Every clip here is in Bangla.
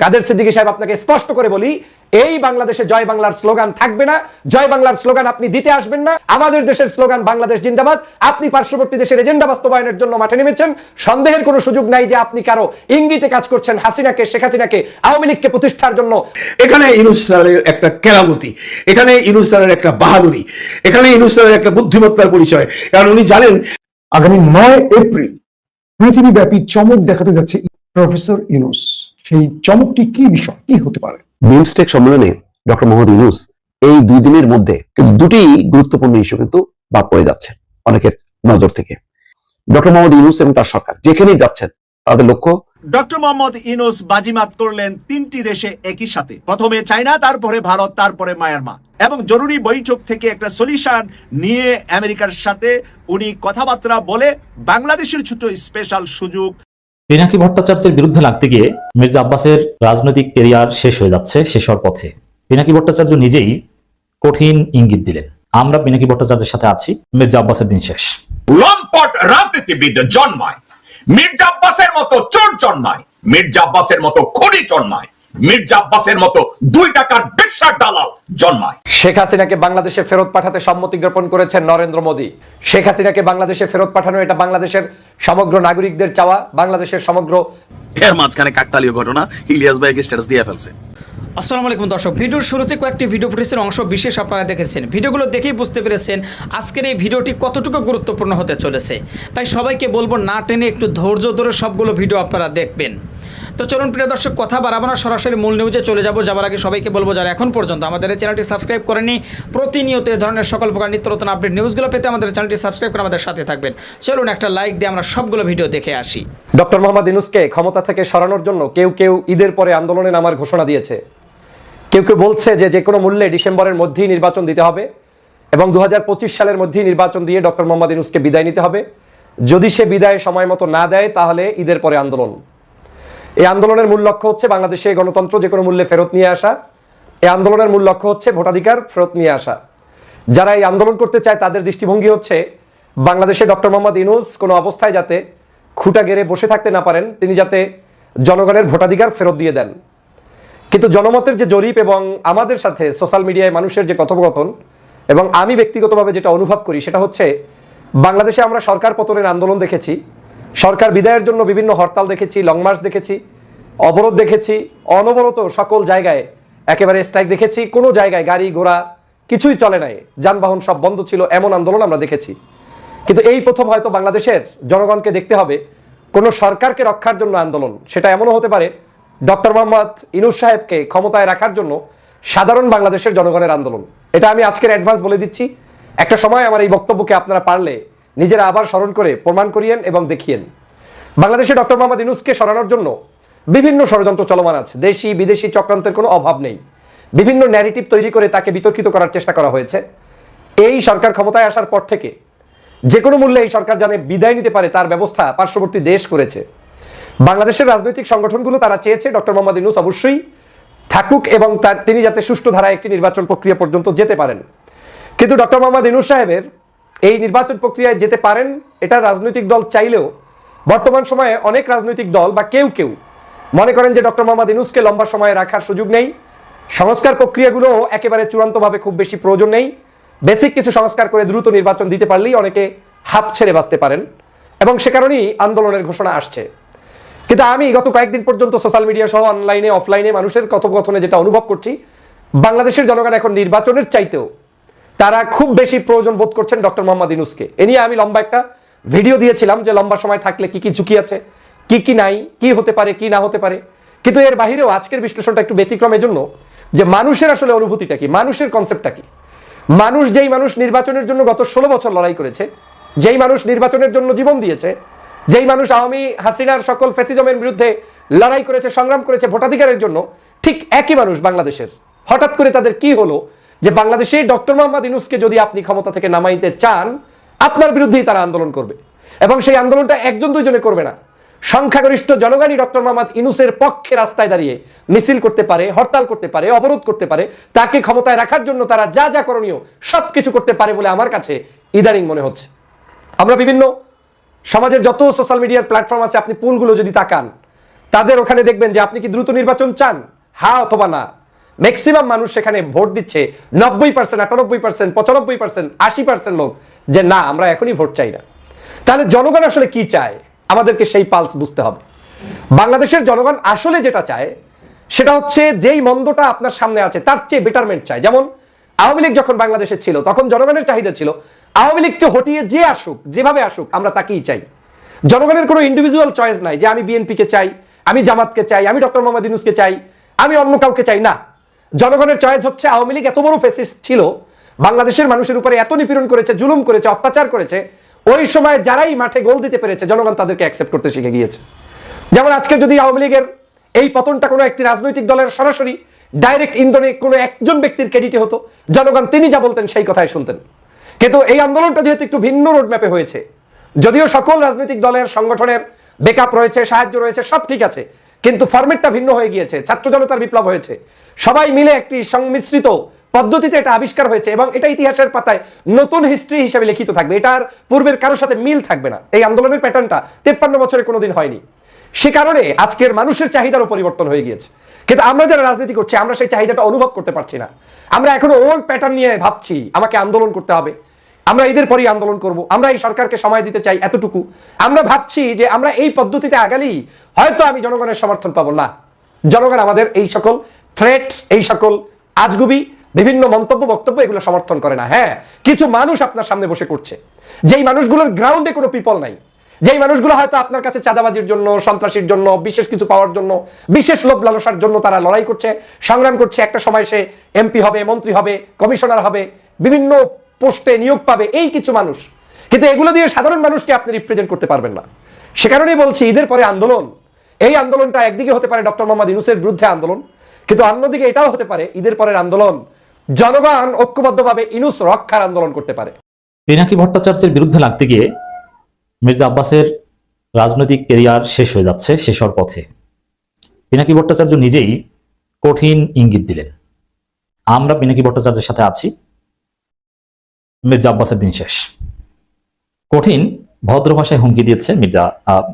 কাদের সিদ্দিকী সাহেব আপনাকে স্পষ্ট করে বলি, এই বাংলাদেশে জয় বাংলার স্লোগান থাকবে না, জয় বাংলার স্লোগান আপনি দিতে আসবেন না, আমাদের দেশের স্লোগান বাংলাদেশ জিন্দাবাদ, আপনি পার্শ্ববর্তী দেশের এজেন্ডা বাস্তবায়নের জন্য মাঠে নেমেছেন, সন্দেহের কোনো সুযোগ নাই যে আপনি কারও ইঙ্গিতে কাজ করছেন, হাসিনাকে, শেখ হাসিনাকে, আওয়ামী লীগকে প্রতিষ্ঠার জন্য। এখানে ইনুস স্যারের একটা কেরামতি, এখানে ইনুস স্যারের একটা বাহাদুরি, এখানে ইনুস স্যারের একটা বুদ্ধিমত্তার পরিচয়, কারণ উনি জানেন আগামী নয় এপ্রিল পৃথিবীব্যাপী চমক দেখাতে যাচ্ছে প্রফেসর ইউনুস সেই চমকটি কি বিষয়? কি হতে পারে? বিমস্টেক সম্মেলনে ডক্টর মোহাম্মদ ইউনুস এই দুই দিনের মধ্যে কিন্তু দুটি গুরুত্বপূর্ণ ইস্যু কিন্তু বাদ পড়ে যাচ্ছে অনেকের নজর থেকে। ডক্টর মোহাম্মদ ইউনুস এবং তার সরকার যেখানেই যাচ্ছেন তাদের লক্ষ্য ডক্টর মোহাম্মদ ইনোস বাজিমাত করলেন তিনটি দেশে একই সাথে। প্রথমে চায়না তারপরে ভারত তারপরে মায়ানমার। এবং জরুরি বৈঠক থেকে একটা সলিউশন নিয়ে আমেরিকার সাথে উনি কথাবার্তা বলে বাংলাদেশের ছোট স্পেশাল সুযোগ পিনাকি ভট্টাচার্যের বিরুদ্ধে লাগতে গিয়ে মির্জা আব্বাসের রাজনৈতিক কেরিয়ার শেষ হয়ে যাচ্ছে শেষ হওয়ার পথে। পিনাকি ভট্টাচার্য নিজেই কঠিন ইঙ্গিত দিলেন। আমরা পিনাকি ভট্টাচার্যের সাথে আছি। মির্জা আব্বাসের দিন শেষ। লম্পট রাজনীতিবিদ জন্মায়। মির্জা আব্বাসের মতো চোর জন্মায়। মির্জা আব্বাসের মতো খড়ি জন্মায়। মির্জা আব্বাসের মতো দুই টাকার বিশ্বাস দালাল জন্মায়। শেখ হাসিনাকে বাংলাদেশে ফেরত পাঠাতে সম্মতি জ্ঞাপন করেছেন নরেন্দ্র মোদী। শেখ হাসিনাকে বাংলাদেশে ফেরত পাঠানো এটা বাংলাদেশের সমগ্র নাগরিকদের চাওয়া বাংলাদেশের সমগ্র এর মাঝখানে কাকতালীয় ঘটনা ইলিয়াস ভাইকে স্ট্যাটাস দিয়ে ফেলছে। আসসালামু আলাইকুম দর্শক ভিডিওর শুরুতে কয়েকটি ভিডিও ফুটেজের অংশ বিশেষ আপনারা দেখেছেন। ভিডিওগুলো দেখেই বুঝতে পেরেছেন আজকের এই ভিডিওটি কতটুকু গুরুত্বপূর্ণ হতে চলেছে। তাই সবাইকে বলব না টেনে একটু ধৈর্য ধরে সবগুলো ভিডিও আপনারা দেখবেন। তো চলুন, প্রিয় দর্শক, কথা বাড়াবো না। সরাসরি মূল নিউজে চলে যাব। যাবার আগে সবাইকে বলব, যারা এখন পর্যন্ত আমাদের চ্যানেলটি সাবস্ক্রাইব করেনি প্রতিনিয়ত এ ধরনের সকল প্রকার নিত্য নতুন আপডেট নিউজগুলো পেতে আমাদের চ্যানেলটি সাবস্ক্রাইব করে আমাদের সাথে থাকবেন। চলুন, একটা লাইক দিয়ে আমরা সবগুলো ভিডিও দেখে আসি। ডক্টর মোহাম্মদ ইনুসকে ক্ষমতা থেকে সরানোর জন্য কেউ কেউ ঈদের পরে আন্দোলনে নামার ঘোষণা দিয়েছে। কেউ কেউ বলছে যে যে কোনো মূল্যে ডিসেম্বরের মধ্যেই নির্বাচন দিতে হবে এবং দু হাজার পঁচিশ সালের মধ্যেই নির্বাচন দিয়ে ডক্টর মোহাম্মদ ইনুসকে বিদায় নিতে হবে। যদি সে বিদায় সময় মতো না দেয়, তাহলে ঈদের পরে আন্দোলন। এই আন্দোলনের মূল লক্ষ্য হচ্ছে বাংলাদেশে গণতন্ত্র যে কোনো মূল্যে ফেরত নিয়ে আসা। এই আন্দোলনের মূল লক্ষ্য হচ্ছে ভোটাধিকার ফেরত নিয়ে আসা। যারা এই আন্দোলন করতে চায় তাদের দৃষ্টিভঙ্গি হচ্ছে, বাংলাদেশে ডক্টর মোহাম্মদ ইনুস কোনো অবস্থায় যাতে খুঁটা গেড়ে বসে থাকতে না পারেন, তিনি যাতে জনগণের ভোটাধিকার ফেরত দিয়ে দেন। কিন্তু জনমতের যে জরিপ এবং আমাদের সাথে সোশ্যাল মিডিয়ায় মানুষের যে কথোপকথন এবং আমি ব্যক্তিগতভাবে যেটা অনুভব করি সেটা হচ্ছে, বাংলাদেশে আমরা সরকার পতনের আন্দোলন দেখেছি। সরকার বিদায়ের জন্য বিভিন্ন হরতাল দেখেছি লং মার্চ দেখেছি, অবরোধ দেখেছি, অনবরত সকল জায়গায় একেবারে স্ট্রাইক দেখেছি, কোনো জায়গায় গাড়ি, ঘোড়া কিছুই চলে নাই, যানবাহন সব বন্ধ ছিল, এমন আন্দোলন আমরা দেখেছি। কিন্তু এই প্রথম হয়তো বাংলাদেশের জনগণকে দেখতে হবে, কোনো সরকারকে রক্ষার জন্য আন্দোলন, সেটা এমনও হতে পারে, ডক্টর মোহাম্মদ ইনুস সাহেবকে ক্ষমতায় রাখার জন্য সাধারণ বাংলাদেশের জনগণের আন্দোলন। এটা আমি আজকের অ্যাডভান্স বলে দিচ্ছি। একটা সময় আমার এই বক্তব্যকে আপনারা পারলে নিজেরা আবার স্মরণ করে, প্রমাণ করিয়েন এবং দেখিয়েন। বাংলাদেশে ডক্টর মোহাম্মদ ইনুসকে সরানোর জন্য বিভিন্ন ষড়যন্ত্র চলমান আছে। দেশি, বিদেশি চক্রান্তের কোনো অভাব নেই। বিভিন্ন ন্যারেটিভ তৈরি করে তাকে বিতর্কিত করার চেষ্টা করা হয়েছে। এই সরকার ক্ষমতায় আসার পর থেকে যে কোনো মূল্যে এই সরকার জানে বিদায় নিতে পারে, তার ব্যবস্থা পার্শ্ববর্তী দেশ করেছে। বাংলাদেশের রাজনৈতিক সংগঠনগুলো তারা চেয়েছে ডক্টর মোহাম্মদ ইনুস অবশ্যই থাকুক এবং তার, তিনি যাতে সুষ্ঠু ধারায় একটি নির্বাচন প্রক্রিয়া পর্যন্ত যেতে পারেন। কিন্তু ডক্টর মোহাম্মদ ইনুস সাহেবের এই নির্বাচন প্রক্রিয়ায় যেতে পারেন, এটা রাজনৈতিক দল চাইলেও। বর্তমান সময়ে অনেক রাজনৈতিক দল বা কেউ কেউ। মনে করেন যে ডক্টর মোহাম্মদ ইনুসকে লম্বা সময়ে রাখার সুযোগ নেই। সংস্কার প্রক্রিয়াগুলো একেবারে চূড়ান্তভাবে খুব বেশি প্রয়োজন নেই। বেসিক কিছু সংস্কার করে দ্রুত নির্বাচন দিতে পারলেই অনেকে হাফ ছেড়ে বাঁচতে পারেন। এবং সে কারণেই আন্দোলনের ঘোষণা আসছে। কিন্তু আমি গত কয়েকদিন পর্যন্ত সোশ্যাল মিডিয়া সহ অনলাইনে, অফলাইনে মানুষের কথোপকথনে যেটা অনুভব করছি, বাংলাদেশের জনগণ এখন নির্বাচনের চাইতেও তারা খুব বেশি প্রয়োজন বোধ করছেন ডক্টর মোহাম্মদ ইনুসকে এ নিয়ে আমি লম্বা একটা ভিডিও দিয়েছিলাম যে লম্বা সময় থাকলে কি কি ঝুঁকি আছে, কি কি নাই, কি হতে পারে, কি না হতে পারে। কিন্তু এর বাহিরেও আজকের বিশ্লেষণটা একটু ব্যতিক্রমের জন্য যে মানুষের আসলে অনুভূতিটা কি, মানুষের কনসেপ্টটা কি? মানুষ যেই মানুষ নির্বাচনের জন্য গত ষোলো বছর লড়াই করেছে, যেই মানুষ নির্বাচনের জন্য জীবন দিয়েছে, যেই মানুষ আওয়ামী হাসিনার সকল ফ্যাসিজমের বিরুদ্ধে লড়াই করেছে, সংগ্রাম করেছে ভোটাধিকারের জন্য, ঠিক একই মানুষ বাংলাদেশের। হঠাৎ করে তাদের কি হলো? যে বাংলাদেশে ডক্টর মোহাম্মদ ইনুসকে যদি আপনি ক্ষমতা থেকে নামাইতে চান, আপনার বিরুদ্ধেই তারা আন্দোলন করবে। এবং সেই আন্দোলনটা একজন দুইজনে করবে না। সংখ্যাগরিষ্ঠ জনগণই ডক্টর মোহাম্মদ ইনুসের পক্ষে রাস্তায় দাঁড়িয়ে মিছিল করতে পারে, হরতাল করতে পারে, অবরোধ করতে পারে, তাকে ক্ষমতায় রাখার জন্য তারা যা যা করণীয় সব কিছু করতে পারে বলে আমার কাছে ইদানিং মনে হচ্ছে। আমরা বিভিন্ন সমাজের যত সোশ্যাল মিডিয়ার প্ল্যাটফর্ম আছে, আপনি পুলগুলো যদি তাকান, তাদের ওখানে দেখবেন যে আপনি কি দ্রুত নির্বাচন চান? হ্যাঁ অথবা না। ম্যাক্সিমাম মানুষ সেখানে ভোট দিচ্ছে নব্বই পার্সেন্ট আটানব্বই পার্সেন্ট পঁচানব্বই পার্সেন্ট আশি পার্সেন্ট লোক যে না, আমরা এখনই ভোট চাই না। তাহলে জনগণ আসলে কি চায়? আমাদেরকে সেই পালস বুঝতে হবে। বাংলাদেশের জনগণ আসলে যেটা চায়, সেটা হচ্ছে যেই মন্দটা আপনার সামনে আছে, তার চেয়ে বেটারমেন্ট চায়। যেমন আওয়ামী লীগ যখন বাংলাদেশে ছিল, তখন জনগণের চাহিদা ছিল, আওয়ামী লীগকে হটিয়ে যে আসুক, যেভাবে আসুক, আমরা তাকেই চাই। জনগণের কোনো ইন্ডিভিজুয়াল চয়েস নাই যে আমি বিএনপিকে চাই, আমি জামাতকে চাই, আমি ডক্টর মোহাম্মদ ইউনুসকে চাই, আমি অন্য কাউকে চাই না। জনগণের চয়েস হচ্ছে আওয়ামী লীগ এত বড় ফেসিস্ট ছিল, বাংলাদেশের মানুষের উপরে এত নিপীড়ন করেছে, জুলুম করেছে, অত্যাচার করেছে, ওই সময় যারাই মাঠে গোল দিতে পেরেছে, জনগণ তাদেরকে অ্যাকসেপ্ট করতে শিখে গিয়েছে। যেমন আজকে যদি আওয়ামী লীগের এই পতনটা কোনো একটি রাজনৈতিক দলের সরাসরি ডাইরেক্ট ইন্ধনে কোনো একজন ব্যক্তির ক্রেডিটে হতো, জনগণ তিনি যা বলতেন সেই কথাই শুনতেন। কিন্তু এই আন্দোলনটা যেহেতু একটু ভিন্ন রোডম্যাপে হয়েছে, যদিও সকল রাজনৈতিক দলের সংগঠনের বেকআপ রয়েছে, সাহায্য রয়েছে, সব ঠিক আছে কিন্তু ফরম্যাটটা ভিন্ন হয়ে গিয়েছে, ছাত্র জনতার বিপ্লব হয়েছে। সবাই মিলে একটি সংমিশ্রিত পদ্ধতিতে এটা আবিষ্কার হয়েছে এবং এটা ইতিহাসের পাতায় নতুন হিস্ট্রি হিসেবে লিখিত থাকবে। এটার পূর্বের কারোর সাথে মিল থাকবে না। এই আন্দোলনের প্যাটার্নটা তেপ্পান্ন বছরে কোনোদিন হয়নি। সে কারণে আজকের মানুষের চাহিদারও পরিবর্তন হয়ে গিয়েছে। কিন্তু আমরা যারা রাজনীতি করছি, আমরা সেই চাহিদাটা অনুভব করতে পারছি না। আমরা এখনও ওল্ড প্যাটার্ন নিয়ে ভাবছি, আমাকে আন্দোলন করতে হবে। আমরা ঈদের পরেই আন্দোলন করব, আমরা এই সরকারকে সময় দিতে চাই এতটুকু। আমরা ভাবছি যে আমরা এই পদ্ধতিতে আগালেই হয়তো আমি জনগণের সমর্থন পাবো। না, জনগণ আমাদের এই সকল থ্রেট এই সকল আজগুবি, বিভিন্ন মন্তব্য, বক্তব্য এগুলো সমর্থন করে না। হ্যাঁ কিছু মানুষ আপনার সামনে বসে করছে। যেই মানুষগুলোর গ্রাউন্ডে কোনো পিপল নাই, যেই মানুষগুলো হয়তো আপনার কাছে চাঁদাবাজির জন্য, সন্ত্রাসীর জন্য, বিশেষ কিছু পাওয়ার জন্য, বিশেষ লোভ লালসার জন্য তারা লড়াই করছে, সংগ্রাম করছে। একটা সময় সে এমপি হবে, মন্ত্রী হবে, কমিশনার হবে, বিভিন্ন পোস্টে নিয়োগ পাবে এই কিছু মানুষ। কিন্তু এগুলো দিয়ে সাধারণ মানুষকে আপনি রিপ্রেজেন্ট করতে পারবেন না। সে কারণেই বলছি, ঈদের পরে আন্দোলন। এই আন্দোলনটা একদিকে হতে পারে ডক্টর মোহাম্মদ ইউনুসের বিরুদ্ধে আন্দোলন, কিন্তু অন্যদিকে এটাও হতে পারে ঈদের পরের আন্দোলন। জনগণ ঐক্যবদ্ধভাবে ইনুস রক্ষার আন্দোলন করতে পারে। পিনাকি ভট্টাচার্যের বিরুদ্ধে লাগতে গিয়ে মির্জা আব্বাসের রাজনৈতিক কেরিয়ার শেষ হয়ে যাচ্ছে শেষ হওয়ার পথে। পিনাকি ভট্টাচার্য নিজেই কঠিন ইঙ্গিত দিলেন। আমরা পিনাকি ভট্টাচার্যের সাথে আছি। মির্জা আব্বাসের দিন শেষ। কঠিন, ভদ্র ভাষায় হুমকি দিয়েছে মির্জা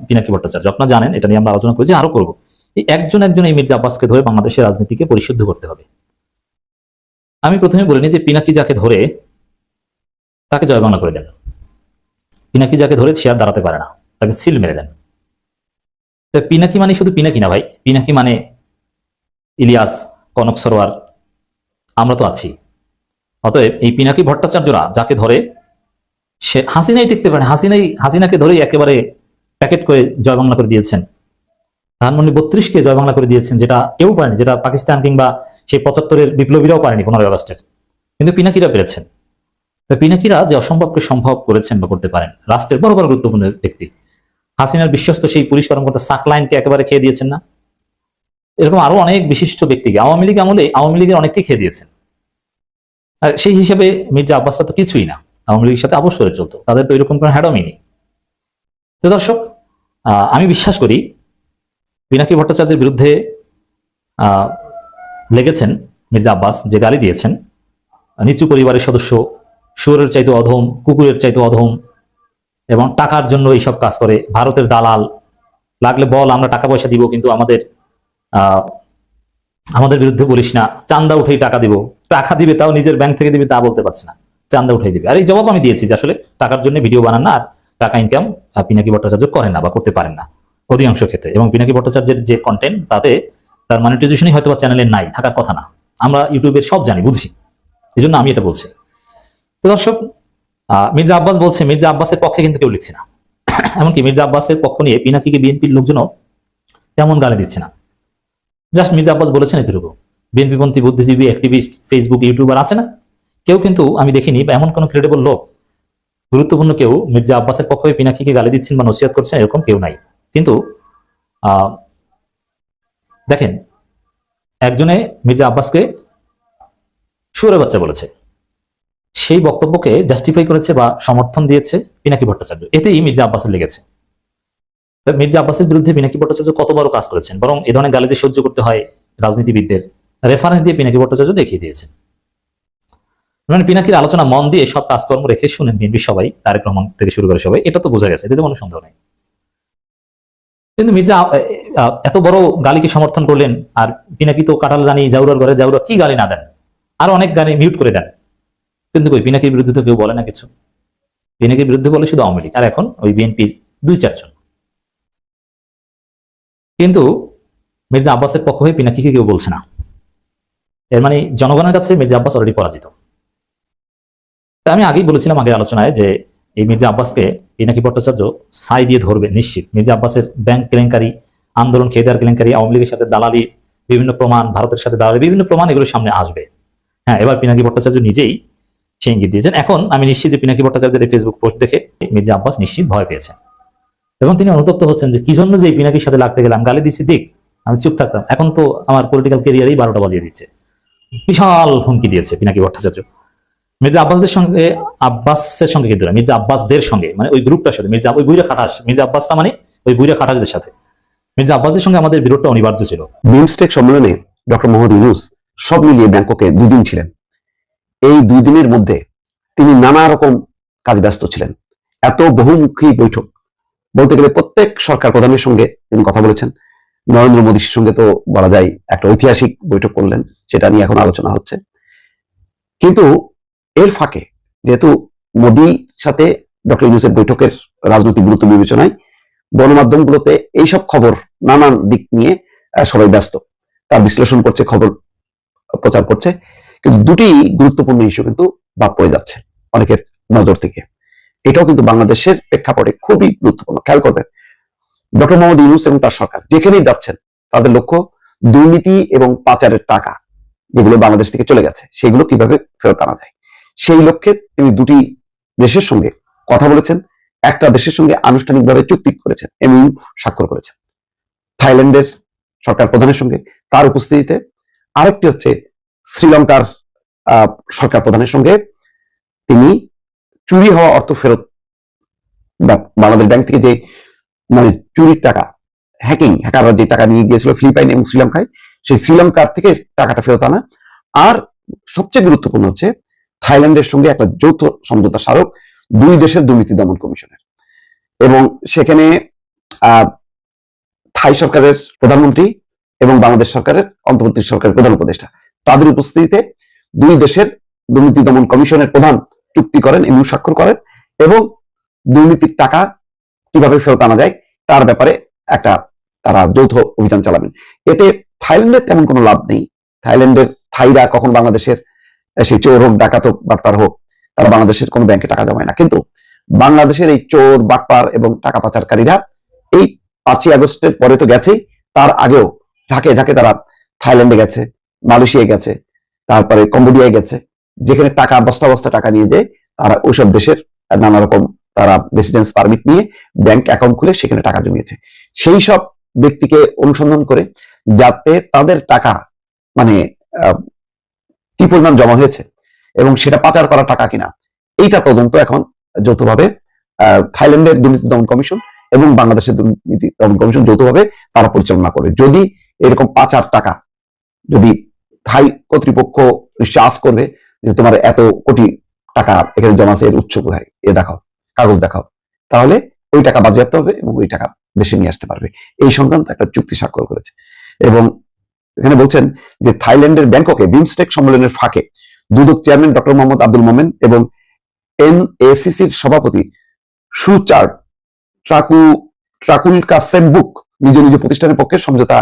পিনাকি ভট্টাচার্য। আপনারা জানেন, এটা নিয়ে আমরা আলোচনা করেছি, আরও করব। এই একজন একজন এই মির্জা আব্বাসকে ধরে বাংলাদেশের রাজনীতিকে পরিশুদ্ধ করতে হবে। আমি প্রথমে বলিনি যে পিনাকি যাকে ধরে, তাকে জয় বাংলা করে দেন। পিনাকি যাকে ধরে চেয়ার দাঁড়াতে পারে না। তাকে সিল মেরে দেন। তো পিনাকি মানে শুধু পিনাকি না ভাই, পিনাকি মানে ইলিয়াস, কনক সরোয়ার, আমরা তো আছি। অতএব এই পিনাকি ভট্টাচার্যরা যাকে ধরে, সে হাসিনাই টিকতে পারে হাসিনাই, হাসিনাকে ধরেই একেবারে প্যাকেট করে জয় বাংলা করে দিয়েছেন। ধানমন্ডি বত্রিশকে জয় বাংলা করে দিয়েছেন, যেটা কেউ পারেনি, যেটা পাকিস্তান কিংবা সেই পঁচাত্তরের বিপ্লবীরাও পারেনি পনেরোই আগস্টের। কিন্তু পিনাকিরা পেরেছেন। তো পিনাকিরা যে অসম্ভবকে সম্ভব করেছেন বা করতে পারেন, রাষ্ট্রের বড় বড় গুরুত্বপূর্ণ ব্যক্তি। হাসিনার বিশ্বস্ত সেই পুলিশ কর্মকর্তা সাকলাইনকে একেবারে খেয়ে দিয়েছেন না। এরকম আরও অনেক বিশিষ্ট ব্যক্তিকে আওয়ামী লীগ আমলে, আওয়ামী লীগের অনেককে খেয়ে দিয়েছেন। আর সেই হিসাবে মির্জা আব্বাসটা তো কিছুই না। আওয়ামী লীগের সাথে অবসরে চলতো। তাদের তো এরকম কোনো হ্যাডমই নেই। তো দর্শক আমি বিশ্বাস করি পিনাকি ভট্টাচার্যের বিরুদ্ধে লেগেছেন মির্জা আব্বাস, যে গালি দিয়েছেন। নিচু পরিবারের সদস্য, শুয়োরের চাইতে অধম, কুকুরের চাইতে অধম, এবং টাকার জন্য এইসব কাজ করে। ভারতের দালাল, লাগলে বল আমরা টাকা পয়সা দিব, কিন্তু আমাদের আমাদের বিরুদ্ধে বলিস না, চান্দা উঠেই টাকা দিব। টাকা দিবে তাও নিজের ব্যাংক থেকে দিবে, তা বলতে পারছে না। চান্দা উঠে দিবে। আর এই জবাব আমি দিয়েছি যে আসলে টাকার জন্য ভিডিও বানান না, আর টাকা ইনকাম পিনাকি ভট্টাচার্য করেন না বা করতে পারেন না অধিকাংশ ক্ষেত্রে। এবং পিনাকি ভট্টাচার্যের যে কন্টেন্ট তাতে তার মনিটাইজেশনই হয়তো বা চ্যানেলে নাই, থাকার কথা না। আমরা ইউটিউবের সব জানি, বুঝি। এই জন্য আমি এটা বলছি। তো দর্শক মির্জা আব্বাস বলছে, মির্জা আব্বাসের পক্ষে কিন্তু কেউ লিখছে না। এমনকি মির্জা আব্বাসের পক্ষ নিয়ে পিনাকিকে বিএনপির লোকজনও তেমন গালি দিচ্ছে না। জাস্ট মির্জা আব্বাস বলেছেন এটুকু বিএনপিপন্থী বুদ্ধিজীবী অ্যাক্টিভিস্ট ফেসবুক ইউটিউবার আছে না? কেউ কিন্তু আমি দেখিনি বা এমন কোনো ক্রেডিবল লোক। গুরুত্বপূর্ণ কেউ মির্জা আব্বাসের পক্ষে পিনাকিকে গালি দিচ্ছেন বা নসিহত করছেন এরকম কেউ নাই। কিন্তু দেখেন, একজনে মির্জা আব্বাসকে সুরে বাচ্চা বলেছে। সেই বক্তব্যকে জাস্টিফাই করেছে বা সমর্থন দিয়েছে পিনাকি ভট্টাচার্য। এতেই মির্জা আব্বাসের লেগেছে। মির্জা আব্বাসের বিরুদ্ধে পিনাকি ভট্টাচার্য কত বড় কাজ করেছেন? বরং এ ধরনের গালি যে সহ্য করতে হয় রাজনীতিবিদদের রেফারেন্স দিয়ে পিনাকি ভট্টাচার্য দেখিয়ে দিয়েছেন। মানে পিনাকির আলোচনা মন দিয়ে সব কাজকর্ম রেখে শুনেন বিএনপি সবাই, তারেক রহমান থেকে শুরু করে সবাই, এটা তো বোঝা গেছে, এতে কোনো সন্দেহ নেই। কিন্তু মির্জা এত বড় গালিকে সমর্থন করলেন, আর পিনাকি তো কাটাল রানী জাউরার ঘরে জাউরা কি গালি না দেন? আর অনেক গালি মিউট করে দেন। কিন্তু কই, পিনাকির বিরুদ্ধে তো কেউ বলে না কিছু। পিনাকির বিরুদ্ধে বলে শুধু আওয়ামী লীগ, আর এখন ওই বিএনপির দুই চারজন। কিন্তু মির্জা আব্বাসের পক্ষ হয়ে পিনাকিকে কেউ বলছে না। এর মানে জনগণের কাছে মির্জা আব্বাস অলরেডি পরাজিত। আমি আগেই বলেছিলাম আগের আলোচনায় যে এই মির্জা আব্বাসকে পিনাকি ভট্টাচার্য সাই দিয়ে ধরবে নিশ্চিত। মির্জা আব্বাসের ব্যাংক কেলেঙ্কারি, আন্দোলন, খেদার কেলেঙ্কারি, আওয়ামী লীগের সাথে দালালি, বিভিন্ন প্রমাণ, ভারতের সাথে দালালি, বিভিন্ন প্রমাণ এগুলো সামনে আসবে। হ্যাঁ এবার পিনাকি ভট্টাচার্য নিজেই সে ইঙ্গিত দিয়েছেন। এখন আমি নিশ্চিত যে পিনাকি ভট্টাচার্যের এই ফেসবুক পোস্ট দেখে মির্জা আব্বাস নিশ্চিত ভয় পেয়েছেন। এবং তিনি অনুতপ্ত হচ্ছেন যে কি জন্য যে পিনাকির সাথে লাগতে গেলাম, গালি দিচ্ছি, দিক, আমি চুপ থাকতাম। এখন তো আমার পলিটিক্যাল কেরিয়ারেই বারোটা বাজিয়ে দিচ্ছে। বিশাল হুমকি দিয়েছে পিনাকি ভট্টাচার্য। মির্জা আব্বাসদের সঙ্গে, আব্বাসের সঙ্গে কিন্তু মির্জা আব্বাসদের সঙ্গে মানে ওই গ্রুপটার সাথে, মির্জা, ওই বুইরা খাটাস, মির্জা আব্বাসটা মানে ওই বুইরা খাটাসদের সাথে। মির্জা আব্বাসদের সঙ্গে আমাদের বিরোধটা অনিবার্য ছিল। বিমস্টেক সম্মেলনে ডক্টর মোহাম্মদ ইউনুস সব মিলিয়ে ব্যাংককে দুই দিন ছিলেন। এই দুই দিনের মধ্যে তিনি নানা রকম কাজ ব্যস্ত ছিলেন। এত বহুমুখী বৈঠক বলতে গেলে প্রত্যেক সরকার প্রধানের সঙ্গে তিনি কথা বলেছেন। নরেন্দ্র মোদীর সঙ্গে তো বলা যায় একটা ঐতিহাসিক বৈঠক করলেন, সেটা নিয়ে এখন আলোচনা হচ্ছে। কিন্তু এর ফাঁকে যেহেতু মোদীর সাথে ডক্টর ইউনুসের বৈঠকের রাজনৈতিক গুরুত্ব বিবেচনায় গণমাধ্যমগুলোতে এইসব খবর নানান দিক নিয়ে সবাই ব্যস্ত। তার বিশ্লেষণ করছে, খবর প্রচার করছে। কিন্তু দুটি গুরুত্বপূর্ণ ইস্যু কিন্তু বাদ পড়ে যাচ্ছে অনেকের নজর থেকে। এটাও কিন্তু বাংলাদেশের প্রেক্ষাপটে খুবই গুরুত্বপূর্ণ। খেয়াল করবেন, ডক্টর মোহাম্মদ ইউনুস এবং তার সরকার যেখানেই যাচ্ছেন, তাদের লক্ষ্য দুর্নীতি এবং পাচারের টাকা যেগুলো বাংলাদেশ থেকে চলে গেছে, সেগুলো কীভাবে ফেরত আনা যায়। সেই লক্ষ্যে তিনি দুটি দেশের সঙ্গে কথা বলেছেন, একটা দেশের সঙ্গে আনুষ্ঠানিকভাবে চুক্তি করেছেন, এমইউ স্বাক্ষর করেছেন। থাইল্যান্ডের সরকার প্রধানের সঙ্গে, তার উপস্থিতিতে। আরেকটি হচ্ছে শ্রীলঙ্কার সরকার প্রধানের সঙ্গে তিনি চুরি হওয়া অর্থ ফেরত বাংলাদেশ ব্যাংক থেকে যে মানে চুরির টাকা হ্যাকিং হ্যাকাররা যে টাকা নিয়ে গিয়েছিল ফিলিপাইন এবং শ্রীলঙ্কায়, সেই শ্রীলঙ্কার থেকে টাকাটা ফেরত আনা। আর সবচেয়ে গুরুত্বপূর্ণ হচ্ছে, থাইল্যান্ডের সঙ্গে একটা যৌথ সমঝোতা স্মারক, দুই দেশের দুর্নীতি দমন কমিশনের। এবং সেখানে থাই সরকারের প্রধানমন্ত্রী এবং বাংলাদেশ সরকারের অন্তর্বর্তী সরকারের প্রধান উপদেষ্টা। তাদের উপস্থিতিতে দুই দেশের দুর্নীতি দমন কমিশনের প্রধান চুক্তি করেন এমনি স্বাক্ষর করেন এবং দুর্নীতির টাকা কীভাবে ফেরত আনা যায় তার ব্যাপারে একটা তারা যৌথ অভিযান চালাবেন। এতে থাইল্যান্ডের তেমন কোনো লাভ নেই। থাইল্যান্ডের থাইরা কখন বাংলাদেশের সেই চোর হোক, ডাকাত হোক, বাটপার হোক, তারা বাংলাদেশের কোনো ব্যাংকে টাকা জমায় না। কিন্তু বাংলাদেশের এই চোর, বাটপার এবং টাকা পাচারকারীরা এই পাঁচই আগস্টের পরে তো গেছেই, তার আগেও ঝাঁকে ঝাঁকে তারা থাইল্যান্ডে গেছে, মালয়েশিয়ায় গেছে, তারপরে কম্বোডিয়ায় গেছে। যেখানে টাকা বস্তা বস্তা টাকা নিয়ে যায়, তারা ওইসব দেশের নানা রকম তারা রেসিডেন্স পারমিট নিয়ে ব্যাংক অ্যাকাউন্ট খুলে সেখানে টাকা জমিয়েছে। সেই সব ব্যক্তিকে অনুসন্ধান করে যাতে তাদের টাকা মানে কি পরিমাণ জমা হয়েছে এবং সেটা পাচার করা টাকা কিনা, এইটা তদন্ত এখন যৌথভাবে থাইল্যান্ডের দুর্নীতি দমন কমিশন এবং বাংলাদেশের দুর্নীতি দমন কমিশন যৌথভাবে তারা পরিচালনা করে। যদি এরকম পাচার টাকা যদি থাই কর্তৃপক্ষ নিশ্চয় আস করবে যে তোমার এত কোটি টাকা এখানে জমা আছে, এর উৎস কোথায়? এ দেখাও, কাগজ দেখাও। তাহলে ওই টাকা বাজেয়াপ্ত হবে এবং ওই টাকা দেশে নিয়ে আসতে পারবে। এই সংক্রান্ত একটা চুক্তি স্বাক্ষর করেছে। এবং এখানে বলছেন যে থাইল্যান্ডের ব্যাংককে বিমস্টেক সম্মেলনের ফাঁকে দুদক চেয়ারম্যান ডক্টর মোহাম্মদ আব্দুল মোমেন এবং এনএসিসির সভাপতি সুচার ট্রাকু ট্রাকুল কাসেমবুক নিজ নিজ প্রতিষ্ঠানের পক্ষে সমঝোতা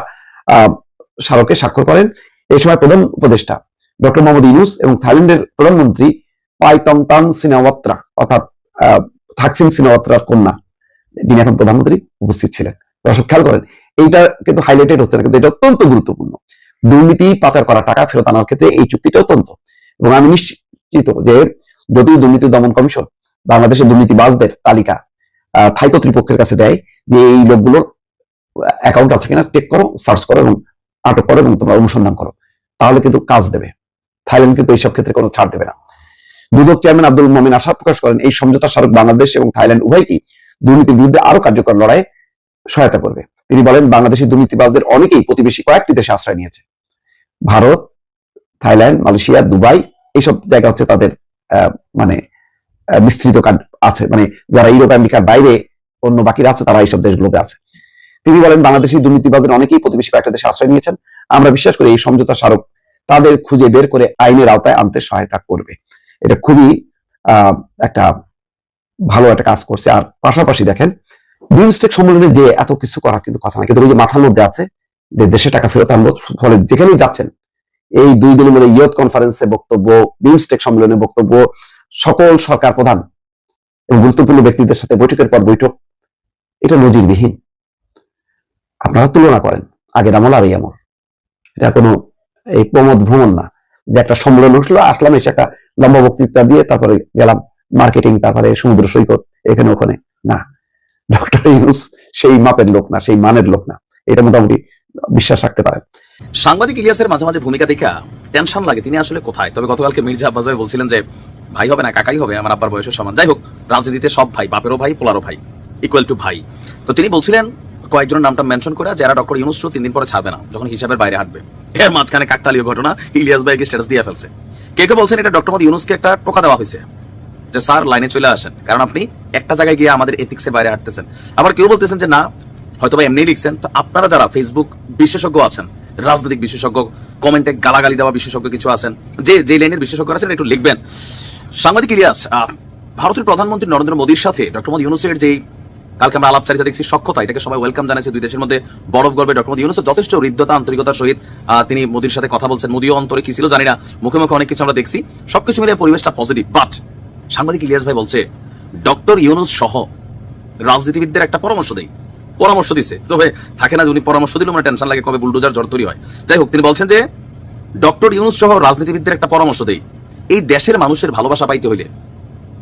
স্মারকে স্বাক্ষর করেন। এই সময় প্রধান উপদেষ্টা ডক্টর মোহাম্মদ ইউনুস এবং থাইল্যান্ডের প্রধানমন্ত্রী পাইতংতান সিনাওয়াত্রা, অর্থাৎ থাকসিন সিনাওয়াত্রার কন্যা, যিনি এখন প্রধানমন্ত্রী, উপস্থিত ছিলেন। দর্শক, খেয়াল করেন, এইটা কিন্তু হাইলাইটেড হচ্ছে না, কিন্তু এটা অত্যন্ত গুরুত্বপূর্ণ। দুর্নীতি, পাচার করা টাকা ফেরত আনার ক্ষেত্রে এই চুক্তিটা অত্যন্ত। এবং আমি নিশ্চিত যে যদি দুর্নীতি দমন কমিশন বাংলাদেশের দুর্নীতিবাজদের তালিকা থাই কর্তৃপক্ষের কাছে দেয় যে এই লোকগুলোর অ্যাকাউন্ট আছে কিনা চেক করো সার্চ করো এবং আটক করো এবং তোমরা অনুসন্ধান করো, তাহলে কিন্তু কাজ দেবে। থাইল্যান্ড কিন্তু এইসব ক্ষেত্রে কোনো ছাড় দেবে না। দুদক চেয়ারম্যান আব্দুল মমিন আশা প্রকাশ করেন, এই সমঝোতা স্মারক বাংলাদেশ এবং থাইল্যান্ড উভয়কেই দুর্নীতির বিরুদ্ধে আরও কার্যকর লড়াইয়ে সহায়তা করবে। তিনি বলেন বাংলাদেশি দুর্নীতিবাজদের অনেকেই প্রতিবেশী কয়েকটি দেশে আশ্রয় নিয়েছে। ভারত, থাইল্যান্ড, মালয়েশিয়া, দুবাই, এইসব জায়গা হচ্ছে তাদের মানে বিস্তৃত আছে। মানে যারা ইউরোপ, আমেরিকার বাইরে, অন্য বাকিরা আছে, তারা এইসব দেশগুলোতে আছে। তিনি বলেন বাংলাদেশি দুর্নীতিবাদের অনেকেই প্রতিবেশী কয়েকটা দেশে আশ্রয় নিয়েছেন। আমরা বিশ্বাস করি এই সমঝোতা স্মারক তাদের খুঁজে বের করে আইনের আওতায় আনতে সহায়তা করবে। এটা খুবই একটা ভালো একটা কাজ করছে। আর পাশাপাশি দেখেন বিমস্টেক সম্মেলনে যে এত কিছু করার কিন্তু কথা না কিন্তু ওই যে মাথার মধ্যে আছে যে দেশে টাকা ফেরত আনব, ফলে যেখানেই যাচ্ছেন, এই দুই দিনের মধ্যে ইয়ত কনফারেন্সে বক্তব্য বিমস্টেক সম্মেলনে বক্তব্য, সকল সরকার প্রধান এবং গুরুত্বপূর্ণ ব্যক্তিদের সাথে বৈঠকের পর বৈঠক, এটা নজিরবিহীন। আপনারা তুলনা করেন আগের আমল আর এই আমল। এটা কোনো এই প্রমোদ ভ্রমণ না, যে একটা সম্মেলন উঠল আসলাম, এসে একটা লম্বা বক্তৃতা দিয়ে তারপরে গেলাম মার্কেটিং তারপরে সমুদ্র সৈকত, এখানে ওখানে। না ডক্টর ইউনুস সেই মাপের লোক না, সেই মানের লোক না, এটা মোটামুটি বিশ্বাস রাখতে পারেন। সাংবাদিক ইলিয়াসের মাঝে মাঝে ভূমিকা দেখা টেনশন লাগে, তিনি আসলে কোথায়? তবে গতকালকে মির্জা আব্বাস ভাই বলছিলেন যে, ভাই হবে না, কাকাই হবে, আমার আব্বার বয়সের সমান। যাই হোক, রাজনীতিতে সব ভাই, বাপেরও ভাই, পোলারও ভাই ইকুয়াল টু ভাই। তো তিনি বলছিলেন, কয়েকজনের নামটা মেনশন করে, যারা ডক্টর ইউনুস তিন দিন পরে ছাড়বে না, যখন হিসাবের বাইরে হাঁটবে। এর মাঝখানে কাকতালীয় ঘটনা ইলিয়াস ভাইকে স্ট্যাটাস দিয়ে ফেলছে। কে কে বলছেন এটা? ডক্টর মোহাম্মদ ইউনুসকে একটা টোকা দেওয়া হয়েছে যে, স্যার, লাইনে চলে আসেন। কারণ আপনি একটা জায়গায় গিয়ে আমাদের এথিক্সের বাইরে হাঁটতেছেন। আবার কেউ বলতেছেন যে, না হয়তো বা এমনি লিখছেন। তো আপনারা যারা ফেসবুক বিশেষজ্ঞ আছেন, রাজনৈতিক বিশেষজ্ঞ কমেন্টে গালাগালি দেওয়া বিশেষজ্ঞ কিছু আছেন, যে যে লাইনের বিশেষজ্ঞ আছেন, একটু লিখবেন। সাংবাদিক ইলিয়াস ভারতের প্রধানমন্ত্রী নরেন্দ্র মোদীর সাথে ডক্টর মোদী ইউনুসের যেই কালকে আমরা আলাপচারিতা দেখছি সক্ষতা এটাকে সবাই ওয়েলকাম জানাইছে দুই দেশের মধ্যে। বরফ গর্বে ডক্টর মোদী ইউনুস যথেষ্ট হৃদ্যতা আন্তরিকতার সহিত তিনি মোদীর সাথে কথা বলছেন। মোদীও অন্তরে কি ছিল জানি না। মুখে মুখে অনেক কিছু আমরা দেখছি। সবকিছু মিলিয়ে পরিবেশটা পজিটিভ বাট সাংবাদিক ইলিয়াস ভাই বলছে, ডক্টর ইউনুস সহ রাজনীতিবিদদের একটা পরামর্শ দেই। পরামর্শ দিছে। তবে থাকে না উনি পরামর্শ দিলে আমার টেনশন লাগে কবে বুলডোজার জ্বর তৈরি হয়। যাই হোক, তিনি বলছেন যে, ডক্টর ইউনুস সহ রাজনীতিবিদদের একটা পরামর্শ দেই। এই দেশের মানুষের ভালোবাসা পাইতে হইলে